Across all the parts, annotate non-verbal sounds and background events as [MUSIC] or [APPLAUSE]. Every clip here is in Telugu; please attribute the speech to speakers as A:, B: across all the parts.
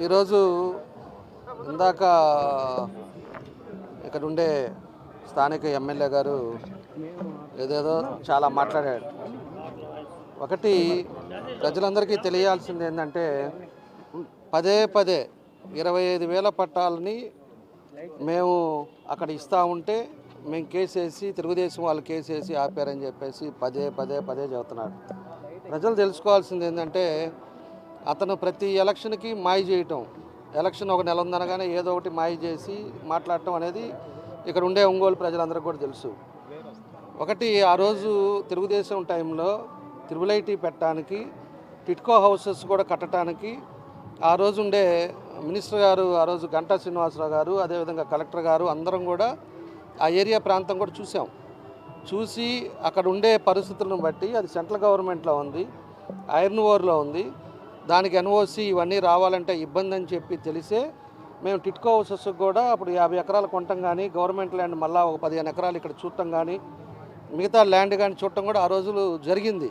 A: ఈరోజు ఇందాక ఇక్కడ ఉండే స్థానిక ఎమ్మెల్యే గారు ఏదేదో చాలా మాట్లాడాడు ఒకటి ప్రజలందరికీ తెలియాల్సింది ఏంటంటే పదే పదే ఇరవై ఐదు వేల పట్టాలని మేము అక్కడ ఇస్తా ఉంటే మేము కేసేసి తెలుగుదేశం వాళ్ళు కేసేసి ఆపారని చెప్పేసి పదే పదే పదే చెబుతున్నాడు ప్రజలు తెలుసుకోవాల్సింది ఏంటంటే అతను ప్రతి ఎలక్షన్కి మాయ చేయటం. ఎలక్షన్ ఒక నెల ఉందనగానే ఏదో ఒకటి మాయ చేసి మాట్లాడటం అనేది ఇక్కడ ఉండే ఒంగోలు ప్రజలందరికీ కూడా తెలుసు. ఒకటి ఆ రోజు తెలుగుదేశం టైంలో త్రిబుల్ ఐటీ పెట్టడానికి టిట్కో హౌసెస్ కూడా కట్టడానికి ఆ రోజు ఉండే మినిస్టర్ గారు ఆ రోజు గంటా శ్రీనివాసరావు గారు అదేవిధంగా కలెక్టర్ గారు అందరం కూడా ఆ ఏరియా ప్రాంతం కూడా చూసాం. చూసి అక్కడ ఉండే పరిస్థితులను బట్టి అది సెంట్రల్ గవర్నమెంట్లో ఉంది ఐరన్ ఓర్లో ఉంది. దానికి ఎన్ఓసి ఇవన్నీ రావాలంటే ఇబ్బంది అని చెప్పి తెలిసే మేము టిట్కో హౌసెస్ కూడా అప్పుడు యాభై ఎకరాలు కొనటం కానీ గవర్నమెంట్ ల్యాండ్ మళ్ళా ఒక పదిహేను ఎకరాలు ఇక్కడ చూడటం కానీ మిగతా ల్యాండ్ కానీ చూడటం కూడా ఆ రోజులు జరిగింది.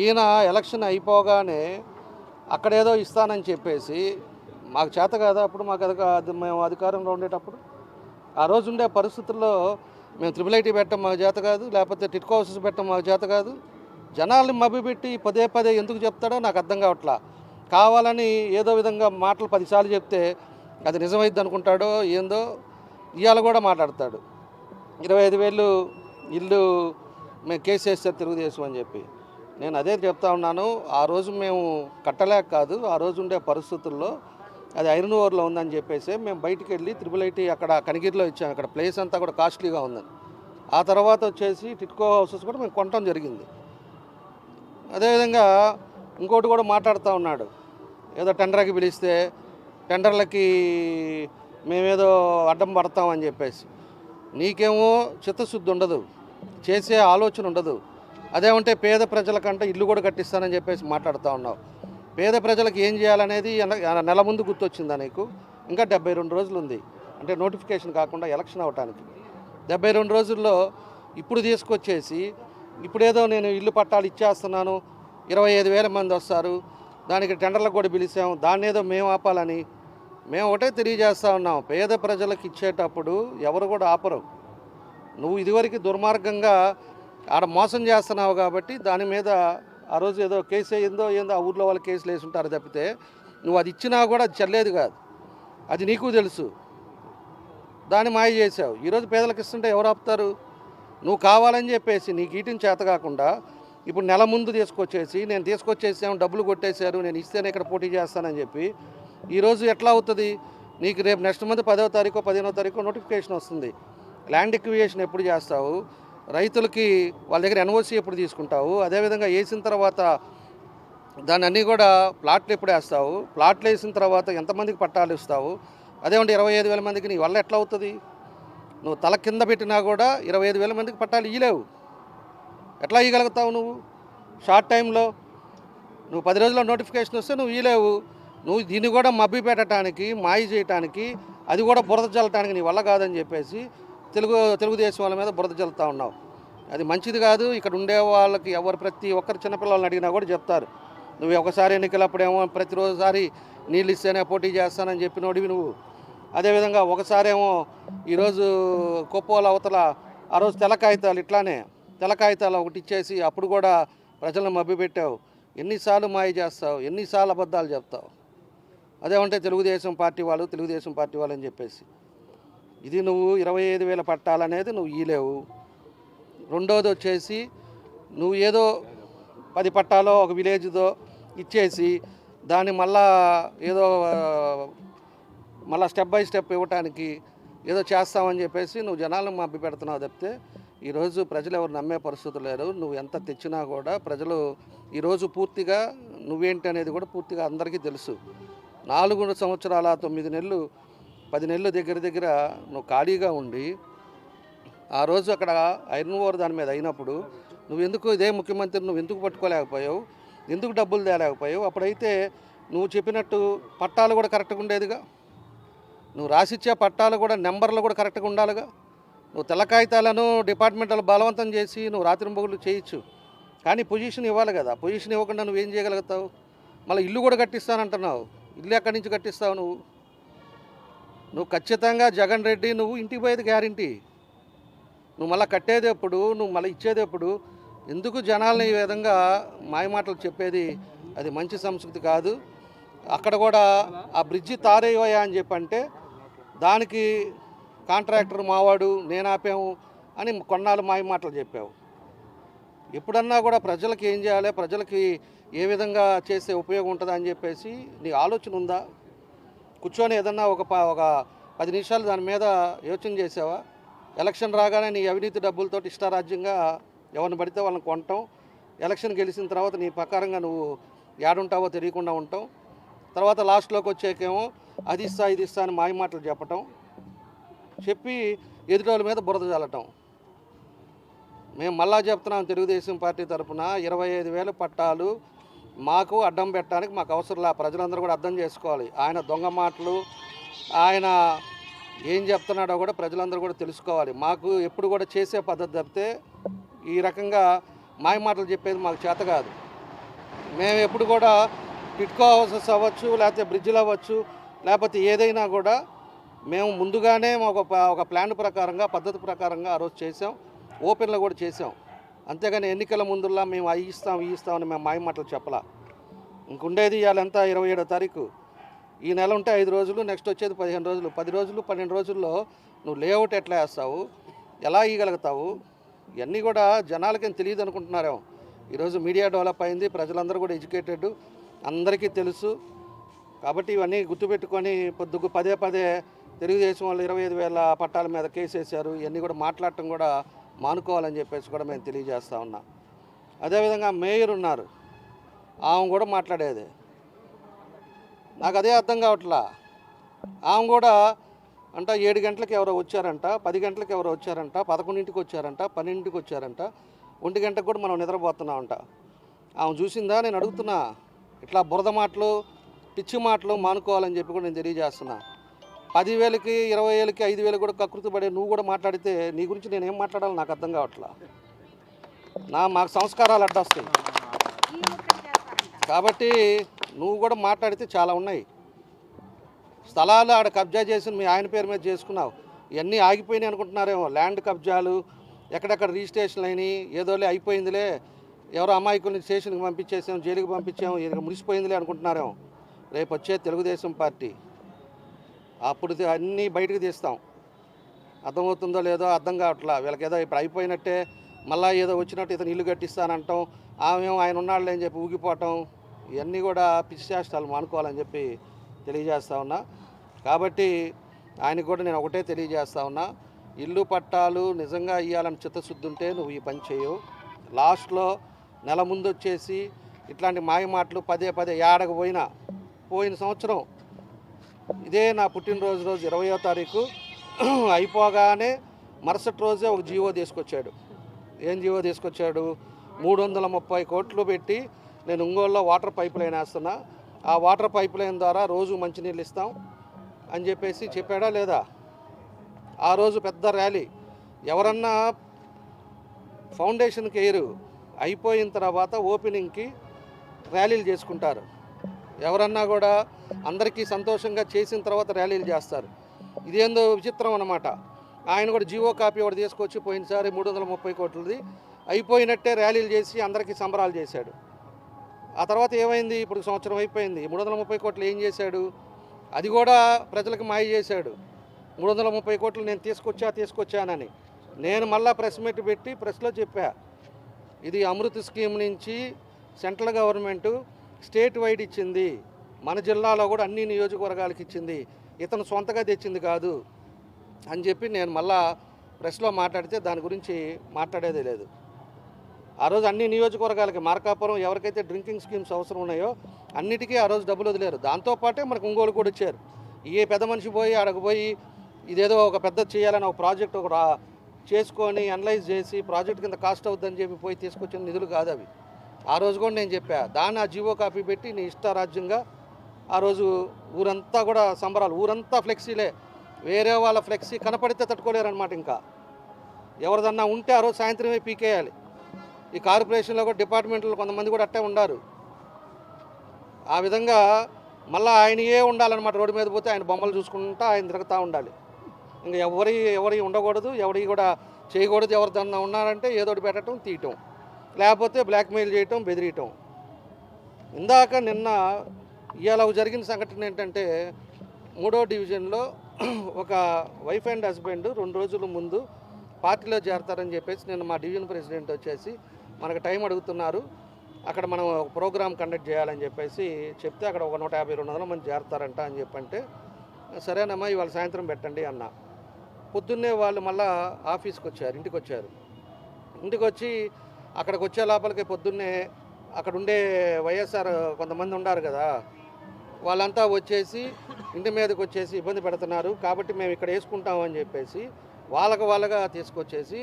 A: ఈయన ఎలక్షన్ అయిపోగానే అక్కడేదో ఇస్తానని చెప్పేసి మాకు చేత కాదా అప్పుడు మాకు అది అది మేము అధికారంలో ఉండేటప్పుడు? ఆ రోజు ఉండే పరిస్థితుల్లో మేము త్రిబుల్ ఐటీ పెట్టడం మాకు చేత కాదు లేకపోతే టిట్కో హౌసెస్ పెట్టడం మాకు చేత కాదు. జనాల్ని మభ్యపెట్టి పదే పదే ఎందుకు చెప్తాడో నాకు అర్థం కావట్లా. కావాలని ఏదో విధంగా మాటలు పదిసార్లు చెప్తే అది నిజమైద్ది అనుకుంటాడో ఏందో ఇవాళ కూడా మాట్లాడతాడు. ఇరవై ఐదు వేలు ఇల్లు మేము కేసు వేస్తారు తెలుగుదేశం అని చెప్పి. నేను అదే చెప్తా ఉన్నాను ఆ రోజు మేము కట్టలేక కాదు ఆ రోజు ఉండే పరిస్థితుల్లో అది ఐరన్ ఓవర్లో ఉందని చెప్పేసి మేము బయటికి వెళ్ళి త్రిబుల్ ఐటీ అక్కడ కనిగిరిలో ఇచ్చాం అక్కడ ప్లేస్ అంతా కూడా కాస్ట్లీగా ఉందని. ఆ తర్వాత వచ్చేసి టిట్కో హౌసెస్ కూడా మేము కొనటం జరిగింది. అదేవిధంగా ఇంకోటి కూడా మాట్లాడుతూ ఉన్నాడు. ఏదో టెండర్కి పిలిస్తే టెండర్లకి మేమేదో అడ్డం పడతామని చెప్పేసి. నీకేమో చిత్తశుద్ధి ఉండదు. చేసే ఆలోచన ఉండదు. అదేమంటే పేద ప్రజలకంటే ఇల్లు కూడా కట్టిస్తానని చెప్పేసి మాట్లాడుతూ ఉన్నావు. పేద ప్రజలకు ఏం చేయాలనేది ఎన- నెల ముందు గుర్తొచ్చిందా నీకు? ఇంకా డెబ్బై రెండు రోజులు ఉంది. అంటే నోటిఫికేషన్ కాకుండా ఎలక్షన్ అవటానికి. డెబ్బై రెండు రోజుల్లో ఇప్పుడు తీసుకొచ్చేసి ఇప్పుడేదో నేను ఇల్లు పట్టాలు ఇచ్చేస్తున్నాను. ఇరవై ఐదు వేల మంది వస్తారు. దానికి టెండర్లకు కూడా పిలిచాము. దాన్ని ఏదో మేము ఆపాలని మేము ఒకటే తెలియజేస్తా ఉన్నాం. పేద ప్రజలకు ఇచ్చేటప్పుడు ఎవరు కూడా ఆపరు. నువ్వు ఇదివరకు దుర్మార్గంగా ఆడ మోసం చేస్తున్నావు కాబట్టి దాని మీద ఆ రోజు ఏదో కేసు అయ్యిందో ఏందో ఆ ఊర్లో వాళ్ళు కేసులు వేసి ఉంటారు తప్పితే నువ్వు అది ఇచ్చినా కూడా అది చెల్లేదు కాదు. అది నీకు తెలుసు. దాన్ని మాయ చేసావు. ఈరోజు పేదలకు ఇస్తుంటే ఎవరు ఆపుతారు? నువ్వు కావాలని చెప్పేసి నీకు ఈటిని చేత కాకుండా ఇప్పుడు నెల ముందు తీసుకొచ్చేసి నేను తీసుకొచ్చేసాము డబ్బులు కొట్టేశారు నేను ఇస్తేనే ఇక్కడ పోటీ చేస్తానని చెప్పి ఈరోజు ఎట్లా అవుతుంది? నీకు రేపు నెక్స్ట్ మంత్ పదవ తారీఖు పదిహేనో తారీఖు నోటిఫికేషన్ వస్తుంది. ల్యాండ్ ఎక్వియేషన్ ఎప్పుడు చేస్తావు? రైతులకి వాళ్ళ దగ్గర ఎన్ఓసి ఎప్పుడు తీసుకుంటావు? అదేవిధంగా వేసిన తర్వాత దాన్ని అన్నీ కూడా ప్లాట్లు ఎప్పుడు వేస్తావు? ప్లాట్లు వేసిన తర్వాత ఎంతమందికి పట్టాలు ఇస్తావు? అదేమంటే ఇరవై ఐదు వేల మందికి నీ వల్ల ఎట్లా అవుతుంది? నువ్వు తల కింద పెట్టినా కూడా ఇరవై ఐదు వేల మందికి పట్టాలు ఇయ్యలేవు. ఎట్లా ఇవ్వగలుగుతావు నువ్వు? షార్ట్ టైంలో నువ్వు పది రోజుల్లో నోటిఫికేషన్ వస్తే నువ్వు ఇయ్యలేవు. నువ్వు దీన్ని కూడా మబ్బి పెట్టడానికి మాయ చేయటానికి అది కూడా బురద చల్లటానికి నీ వల్ల కాదని చెప్పేసి తెలుగు తెలుగుదేశం వాళ్ళ మీద బురద చల్లుతూ ఉన్నావు. అది మంచిది కాదు. ఇక్కడ ఉండే వాళ్ళకి ఎవరు ప్రతి ఒక్కరు చిన్నపిల్లల్ని అడిగినా కూడా చెప్తారు. నువ్వు ఒకసారి ఎన్నికలప్పుడేమో ప్రతిరోజుసారి నీళ్ళు ఇస్తేనే పోటీ చేస్తానని చెప్పినోడివి నువ్వు. అదేవిధంగా ఒకసారేమో ఈరోజు కొప్పోల అవతల ఆ రోజు తెల్ల కాగితాలు ఇట్లానే తెల్ల కాగితాలు ఒకటి ఇచ్చేసి అప్పుడు కూడా ప్రజలను మభ్యపెట్టావు. ఎన్నిసార్లు మాయ చేస్తావు? ఎన్నిసార్లు అబద్ధాలు చెప్తావు? అదేమంటే తెలుగుదేశం పార్టీ వాళ్ళు తెలుగుదేశం పార్టీ వాళ్ళు అని చెప్పేసి. ఇది నువ్వు ఇరవై ఐదు వేల పట్టాలనేది నువ్వు ఇయ్యలేవు. రెండోది వచ్చేసి నువ్వు ఏదో పది పట్టాలో ఒక విలేజ్దో ఇచ్చేసి దాన్ని మళ్ళా ఏదో మళ్ళా స్టెప్ బై స్టెప్ ఇవ్వటానికి ఏదో చేస్తామని చెప్పేసి నువ్వు జనాలను మభ్య పెడుతున్నావు తప్పితే ఈరోజు ప్రజలు ఎవరు నమ్మే పరిస్థితులు లేరు. నువ్వు ఎంత తెచ్చినా కూడా ప్రజలు ఈరోజు పూర్తిగా నువ్వేంటి అనేది కూడా పూర్తిగా అందరికీ తెలుసు. నాలుగు సంవత్సరాల తొమ్మిది నెలలు పది నెలలు దగ్గర దగ్గర నువ్వు ఖాళీగా ఉండి ఆ రోజు అక్కడ ఐరన్ ఓవర్ దాని మీద అయినప్పుడు నువ్వు ఎందుకు ఇదే ముఖ్యమంత్రి నువ్వు ఎందుకు పట్టుకోలేకపోయావు? ఎందుకు డబ్బులు తేలేకపోయావు? అప్పుడైతే నువ్వు చెప్పినట్టు పట్టాలు కూడా కరెక్ట్గా ఉండేదిగా? నువ్వు రాసిచ్చే పట్టాలు కూడా నెంబర్లు కూడా కరెక్ట్గా ఉండాలిగా. నువ్వు తెల్ల కాగితాలను డిపార్ట్మెంట్లు బలవంతం చేసి నువ్వు రాత్రి చేయొచ్చు. కానీ పొజిషన్ ఇవ్వాలి కదా. పొజిషన్ ఇవ్వకుండా నువ్వేం చేయగలుగుతావు? మళ్ళీ ఇల్లు కూడా కట్టిస్తానంటున్నావు. ఇల్లు ఎక్కడి నుంచి కట్టిస్తావు నువ్వు? నువ్వు ఖచ్చితంగా జగన్ రెడ్డి నువ్వు ఇంటికి పోయేది గ్యారంటీ. నువ్వు మళ్ళీ కట్టేది ఎప్పుడు? నువ్వు మళ్ళీ ఇచ్చేది ఎప్పుడు? ఎందుకు జనాలను ఈ విధంగా మాయమాటలు చెప్పేది? అది మంచి సంస్కృతి కాదు. అక్కడ కూడా ఆ బ్రిడ్జి తారేవయ్యా అని చెప్పంటే దానికి కాంట్రాక్టర్ మావాడు నేను ఆపాము అని కొన్నాళ్ళు మాయ మాటలు చెప్పావు. ఎప్పుడన్నా కూడా ప్రజలకు ఏం చేయాలి ప్రజలకి ఏ విధంగా చేస్తే ఉపయోగం ఉంటుందా అని చెప్పేసి నీ ఆలోచన ఉందా? కూర్చొని ఏదన్నా ఒక ప- ఒక పది నిమిషాలు దాని మీద యోచన చేసావా? ఎలక్షన్ రాగానే నీ అవినీతి డబ్బులతో ఇష్టారాజ్యంగా ఎవరిని పడితే వాళ్ళని కొనటం ఎలక్షన్ గెలిచిన తర్వాత నీ ప్రకారంగా నువ్వు ఏడుంటావో తెలియకుండా ఉంటాం. తర్వాత లాస్ట్లోకి వచ్చాకేమో అది ఇస్తా ఇది ఇస్తా అని మాయ మాటలు చెప్పటం చెప్పి ఎదుటోళ్ళ మీద బురద చల్లటం. మేము మళ్ళా చెప్తున్నాం తెలుగుదేశం పార్టీ తరఫున ఇరవై ఐదు వేల పట్టాలు మాకు అడ్డం పెట్టడానికి మాకు అవసరం లే ప్రజలందరూ కూడా అర్థం చేసుకోవాలి. ఆయన దొంగ మాటలు ఆయన ఏం చెప్తున్నాడో కూడా ప్రజలందరూ కూడా తెలుసుకోవాలి. మాకు ఎప్పుడు కూడా చేసే పద్ధతి తప్పితే ఈ రకంగా మాయ మాటలు చెప్పేది మాకు చేత కాదు. మేము ఎప్పుడు కూడా టిట్కో హౌసెస్ అవ్వచ్చు లేకపోతే బ్రిడ్జిలు అవ్వచ్చు లేకపోతే ఏదైనా కూడా మేము ముందుగానే ఒక ఒక ప్లాన్ ప్రకారంగా పద్ధతి ప్రకారంగా ఆ రోజు చేసాం ఓపెన్లో కూడా చేసాం అంతేగాని ఎన్నికల ముందులా మేము అవి ఇస్తాం ఇవి ఇస్తామని మేము మాయ మాటలు చెప్పలా. ఇంకుండేది ఇవాళ ఎంత? ఇరవై ఏడో తారీఖు. ఈ నెల ఉంటే ఐదు రోజులు నెక్స్ట్ వచ్చేది పదిహేను రోజులు. పది రోజులు పన్నెండు రోజుల్లో నువ్వు లేఅవుట్ ఎట్లా వేస్తావు? ఎలా ఇవ్వగలుగుతావు ఇవన్నీ కూడా జనాలకేం తెలియదు అనుకుంటున్నారేమో ఈరోజు మీడియా డెవలప్ అయింది ప్రజలందరూ కూడా ఎడ్యుకేటెడ్ అందరికీ తెలుసు. కాబట్టి ఇవన్నీ గుర్తుపెట్టుకొని పొద్దుకు పదే పదే తెలుగుదేశం వాళ్ళు ఇరవై ఐదు వేల పట్టాల మీద కేసు వేశారు. ఇవన్నీ కూడా మాట్లాడటం కూడా మానుకోవాలని చెప్పేసి కూడా మేము తెలియజేస్తా ఉన్నాం. అదేవిధంగా మేయర్ ఉన్నారు. ఆమె కూడా మాట్లాడేది. నాకు అదే అర్థం కావట్లా? ఆమె కూడా అంట ఏడు గంటలకు ఎవరో వచ్చారంట పది గంటలకు ఎవరో వచ్చారంట పదకొండింటికి వచ్చారంట పన్నెండింటికి వచ్చారంట ఒంటి గంటకు కూడా మనం నిద్రపోతున్నామంట. ఆమె చూసిందా? నేను అడుగుతున్నా. ఇట్లా బురద మాటలు పిచ్చి మాటలు మానుకోవాలని చెప్పి కూడా నేను తెలియజేస్తున్నా. పదివేలకి ఇరవై వేలకి ఐదు వేలు కూడా కకృతి పడే నువ్వు కూడా మాట్లాడితే నీ గురించి నేను ఏం మాట్లాడాలి నాకు అర్థం కావట్లా? నా మాకు సంస్కారాలు అడ్డొస్తాయి. కాబట్టి నువ్వు కూడా మాట్లాడితే చాలా ఉన్నాయి. స్థలాలు ఆడ కబ్జా చేసి మీ ఆయన పేరు మీద చేసుకున్నావు. ఇవన్నీ ఆగిపోయినాయి అనుకుంటున్నారేమో. ల్యాండ్ కబ్జాలు ఎక్కడెక్కడ రిజిస్ట్రేషన్లు అయినాయి ఏదోలే అయిపోయిందిలే. ఎవరో అమాయకుల్ని స్టేషన్కి పంపించేసాం జైలుకి పంపించాం ఇక మురిసిపోయిందిలే అనుకుంటున్నారేమో. రేపు వచ్చే తెలుగుదేశం పార్టీ. అప్పుడు అన్నీ బయటకు తీస్తాం. అర్థమవుతుందో లేదో అర్థం కావట్లా. వీళ్ళకి ఏదో ఇప్పుడు అయిపోయినట్టే మళ్ళీ ఏదో వచ్చినట్టు ఇతను ఇల్లు కట్టిస్తానంటాం. ఆమె ఆయన ఉన్నాడులే అని చెప్పి ఊగిపోవటం. ఇవన్నీ కూడా పిచ్చి చేష్టాలు మానుకోవాలని చెప్పి తెలియజేస్తా ఉన్నా. కాబట్టి ఆయనకు కూడా నేను ఒకటే తెలియజేస్తా ఉన్నా. ఇల్లు పట్టాలు నిజంగా ఇవ్వాలని చిత్తశుద్ధి ఉంటే నువ్వు ఈ పని చేయవు. లాస్ట్లో నెల ముందు వచ్చేసి ఇట్లాంటి మాయ మాటలు పదే పదే ఏడకపోయినా పోయిన సంవత్సరం ఇదే నా పుట్టినరోజు రోజు ఇరవయో తారీఖు [CLEARS THROAT] అయిపోగానే మరుసటి రోజే ఒక జీవో తీసుకొచ్చాడు. ఏం జీవో తీసుకొచ్చాడు? మూడు వందల ముప్పై కోట్లు పెట్టి నేను ఒంగోలులో వాటర్ పైప్ లైన్ వేస్తున్నా. ఆ వాటర్ పైప్ లైన్ ద్వారా రోజు మంచినీళ్ళు ఇస్తాం అని చెప్పేసి చెప్పాడా లేదా? ఆ రోజు పెద్ద ర్యాలీ. ఎవరన్నా ఫౌండేషన్కి వేయరు అయిపోయిన తర్వాత ఓపెనింగ్కి ర్యాలీలు చేసుకుంటారు. ఎవరన్నా కూడా అందరికీ సంతోషంగా చేసిన తర్వాత ర్యాలీలు చేస్తారు. ఇదేందో విచిత్రం అన్నమాట. ఆయన కూడా జీవో కాపీ ఒకటి తీసుకొచ్చి పోయినసారి మూడు వందల ముప్పై కోట్లది అయిపోయినట్టే ర్యాలీలు చేసి అందరికీ సంబరాలు చేశాడు. ఆ తర్వాత ఏమైంది? ఇప్పుడు సంవత్సరం అయిపోయింది. మూడు వందల ముప్పై కోట్లు ఏం చేశాడు? అది కూడా ప్రజలకు మాయ చేశాడు. మూడు వందల ముప్పై కోట్లు నేను తీసుకొచ్చా తీసుకొచ్చానని. నేను మళ్ళా ప్రెస్ మీట్ పెట్టి ప్రెస్లో చెప్పా. ఇది అమృత్ స్కీమ్ నుంచి సెంట్రల్ గవర్నమెంట్ స్టేట్ వైడ్ ఇచ్చింది. మన జిల్లాలో కూడా అన్ని నియోజకవర్గాలకు ఇచ్చింది. ఇతను సొంతగా తెచ్చింది కాదు అని చెప్పి నేను మళ్ళా ప్రెస్లో మాట్లాడితే దాని గురించి మాట్లాడేదే లేదు. ఆ రోజు అన్ని నియోజకవర్గాలకి మార్కాపురం ఎవరికైతే డ్రింకింగ్ స్కీమ్స్ అవసరం ఉన్నాయో అన్నిటికీ ఆ రోజు డబ్బులు వదిలేరు. దాంతోపాటే మనకు ఒంగోలు కూడా ఇచ్చారు ఏ పెద్ద మనిషి పోయి అడగపోయి పోయి ఇదేదో ఒక పెద్ద చేయాలని ఒక ప్రాజెక్ట్ ఒక చేసుకొని అనలైజ్ చేసి ప్రాజెక్ట్ కింద కాస్ట్ అవుద్దని చెప్పి పోయి తీసుకొచ్చిన నిధులు కాదు అవి. ఆ రోజు కూడా నేను చెప్పా దాన్ని ఆ జీవో కాపీ పెట్టి నీ ఇష్టారాజ్యంగా ఆ రోజు ఊరంతా కూడా సంబరాలు ఊరంతా ఫ్లెక్సీలే వేరే వాళ్ళ ఫ్లెక్సీ కనపడితే తట్టుకోలేరు అనమాట ఇంకా. ఎవరిదన్నా ఉంటే ఆ రోజు సాయంత్రమే పీకేయాలి. ఈ కార్పొరేషన్లో కూడా డిపార్ట్మెంట్లో కొంతమంది కూడా అట్టే ఉండారు. ఆ విధంగా మళ్ళీ ఆయన ఏ ఉండాలన్నమాట రోడ్డు మీద పోతే ఆయన బొమ్మలు చూసుకుంటా ఆయన తిరుగుతూ ఉండాలి. ఇంకా ఎవరి ఎవరి ఉండకూడదు ఎవరి కూడా చేయకూడదు ఎవరిదన్నా ఉన్నారంటే ఏదో పెట్టడం తీయటం. లేకపోతే బ్లాక్మెయిల్ చేయటం బెదిరియటం. ఇందాక నిన్న ఇవాళ జరిగిన సంఘటన ఏంటంటే మూడో డివిజన్లో ఒక వైఫ్ అండ్ హస్బెండ్ రెండు రోజుల ముందు పార్టీలో చేరతారని చెప్పేసి నేను మా డివిజన్ ప్రెసిడెంట్ వచ్చేసి మనకు టైం అడుగుతున్నారు. అక్కడ మనం ఒక ప్రోగ్రామ్ కండక్ట్ చేయాలని చెప్పేసి చెప్తే అక్కడ ఒక నూట యాభై రెండు వందల మంది చేరతారంట అని చెప్పంటే సరేనమ్మా ఇవాళ సాయంత్రం పెట్టండి అన్న. పొద్దున్నే వాళ్ళు మళ్ళీ ఆఫీస్కి వచ్చారు ఇంటికి వచ్చారు ఇంటికి వచ్చి అక్కడికి వచ్చే లోపలికి పొద్దున్నే అక్కడ ఉండే వైఎస్ఆర్ కొంతమంది ఉన్నారు కదా వాళ్ళంతా వచ్చేసి ఇంటి మీదకి వచ్చేసి ఇబ్బంది పెడుతున్నారు. కాబట్టి మేము ఇక్కడ వేసుకుంటాం అని చెప్పేసి వాళ్ళకు వాళ్ళగా తీసుకొచ్చేసి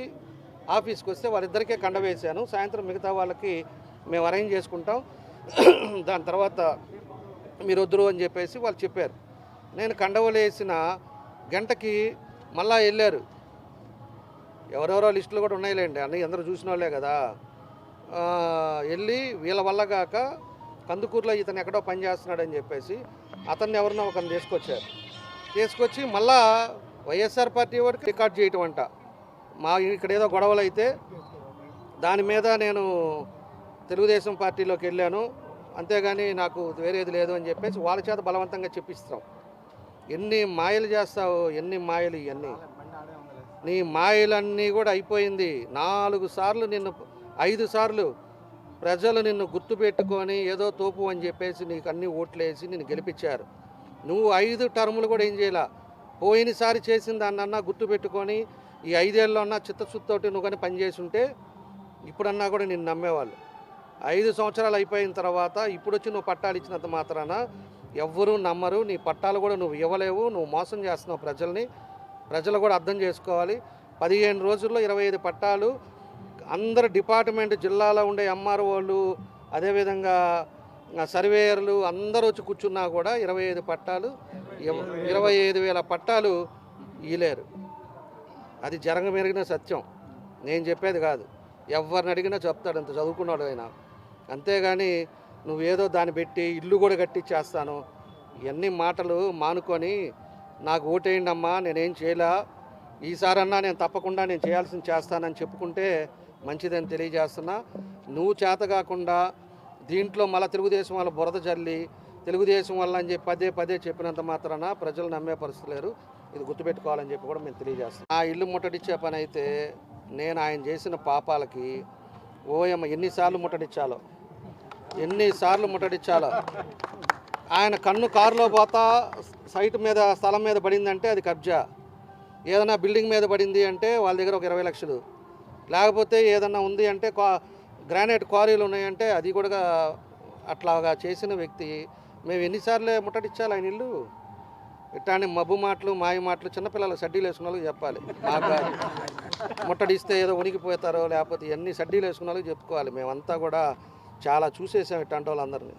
A: ఆఫీస్కి వస్తే వాళ్ళిద్దరికే కండ వేశాను. సాయంత్రం మిగతా వాళ్ళకి మేము అరేంజ్ చేసుకుంటాం. [CLEARS THROAT] దాని తర్వాత మీరు వద్దురు అని చెప్పేసి వాళ్ళు చెప్పారు. నేను కండవలు వేసిన గంటకి మళ్ళా వెళ్ళారు. ఎవరెవరో లిస్టులు కూడా ఉన్నాయిలేండి. అన్నీ అందరూ చూసిన వాళ్ళే కదా. వెళ్ళి వీళ్ళ వల్ల కాక కందుకూరులో ఇతను ఎక్కడో పని చేస్తున్నాడని చెప్పేసి అతన్ని ఎవరినో ఒకరిని తీసుకొచ్చారు. తీసుకొచ్చి మళ్ళా వైఎస్ఆర్ పార్టీ వరకు రికార్డ్ చేయటం అంట. మా ఇక్కడ ఏదో గొడవలు అయితే దాని మీద నేను తెలుగుదేశం పార్టీలోకి వెళ్ళాను. అంతేగాని నాకు వేరేది లేదు అని చెప్పేసి వాళ్ళ చేత బలవంతంగా చెప్పిస్తాం. ఎన్ని మాయలు చేస్తావు ఎన్ని మాయలు ఇవన్నీ. నీ మాయలన్నీ కూడా అయిపోయింది. నాలుగు సార్లు నిన్ను ఐదు సార్లు ప్రజలు నిన్ను గుర్తుపెట్టుకొని ఏదో తోపు అని చెప్పేసి నీకు అన్ని ఓట్లేసి నిన్ను గెలిపించారు. నువ్వు ఐదు టర్ములు కూడా ఏం చేయాల. పోయినసారి చేసిన దాన్నన్నా గుర్తుపెట్టుకొని ఈ ఐదేళ్ళలో అన్నా చిత్తశుద్ధితోటి నువ్వు కానీ పనిచేసి ఉంటే ఇప్పుడన్నా కూడా నిన్ను నమ్మేవాళ్ళు. ఐదు సంవత్సరాలు అయిపోయిన తర్వాత ఇప్పుడు వచ్చి నువ్వు పట్టాలు ఇచ్చినంత మాత్రాన ఎవ్వరూ నమ్మరు. నీ పట్టాలు కూడా నువ్వు ఇవ్వలేవు. నువ్వు మోసం చేస్తున్నావు ప్రజల్ని. ప్రజలు కూడా అర్థం చేసుకోవాలి. పదిహేను రోజుల్లో ఇరవై ఐదు పట్టాలు అందరు డిపార్ట్మెంట్ జిల్లాలో ఉండే ఎంఆర్ఓలు అదేవిధంగా సర్వేయర్లు అందరూ వచ్చి కూర్చున్నా కూడా ఇరవై ఐదు పట్టాలు ఇరవై ఐదు వేల పట్టాలు ఇయలేరు అది జరగమెరిగిన సత్యం. నేను చెప్పేది కాదు. ఎవరిని అడిగినా చెప్తాడు అంత చదువుకున్నాడు ఆయన. అంతేగాని నువ్వేదో దాన్ని పెట్టి ఇల్లు కూడా కట్టిచ్చేస్తాను. ఇవన్నీ మాటలు మానుకొని నాకు ఓటేయండి అమ్మా నేనేం చేయలే. ఈసారన్నా నేను తప్పకుండా నేను చేయాల్సింది చేస్తానని చెప్పుకుంటే మంచిదని తెలియజేస్తున్నా. నువ్వు చేత కాకుండా దీంట్లో మళ్ళీ తెలుగుదేశం వాళ్ళ బురద జల్లి తెలుగుదేశం వల్ల అని చెప్పి పదే పదే చెప్పినంత మాత్రాన ప్రజలు నమ్మే పరిస్థితి లేరు. ఇది గుర్తుపెట్టుకోవాలని చెప్పి కూడా మేము తెలియజేస్తాం ఆ ఇల్లు ముట్టడిచ్చే పని అయితే నేను ఆయన చేసిన పాపాలకి ఓయమ్మ ఎన్నిసార్లు ముట్టడిచ్చాలో? ఎన్నిసార్లు ముట్టడిచ్చాలో? ఆయన కన్ను కారులో పోతా సైట్ మీద స్థలం మీద పడిందంటే అది కబ్జా. ఏదైనా బిల్డింగ్ మీద పడింది అంటే వాళ్ళ దగ్గర ఒక ఇరవై లక్షలు. లేకపోతే ఏదన్నా ఉంది అంటే గ్రానైట్ క్వారీలు ఉన్నాయంటే అది కూడా అట్లాగా చేసిన వ్యక్తి. మేము ఎన్నిసార్లు ముట్టడిచ్చాలి ఆయన ఇల్లు? ఇట్లాంటి మబ్బు మాటలు మాయ మాటలు చిన్నపిల్లలు సడ్డీలు వేసుకున్న వాళ్ళకి చెప్పాలి. మాకు ముట్టడిస్తే ఏదో ఉనికిపోతారో లేకపోతే ఎన్ని సడ్డీలు వేసుకున్న వాళ్ళకి చెప్పుకోవాలి. మేమంతా కూడా చాలా చూసేసాం ఇట్లాంటి వాళ్ళందరినీ.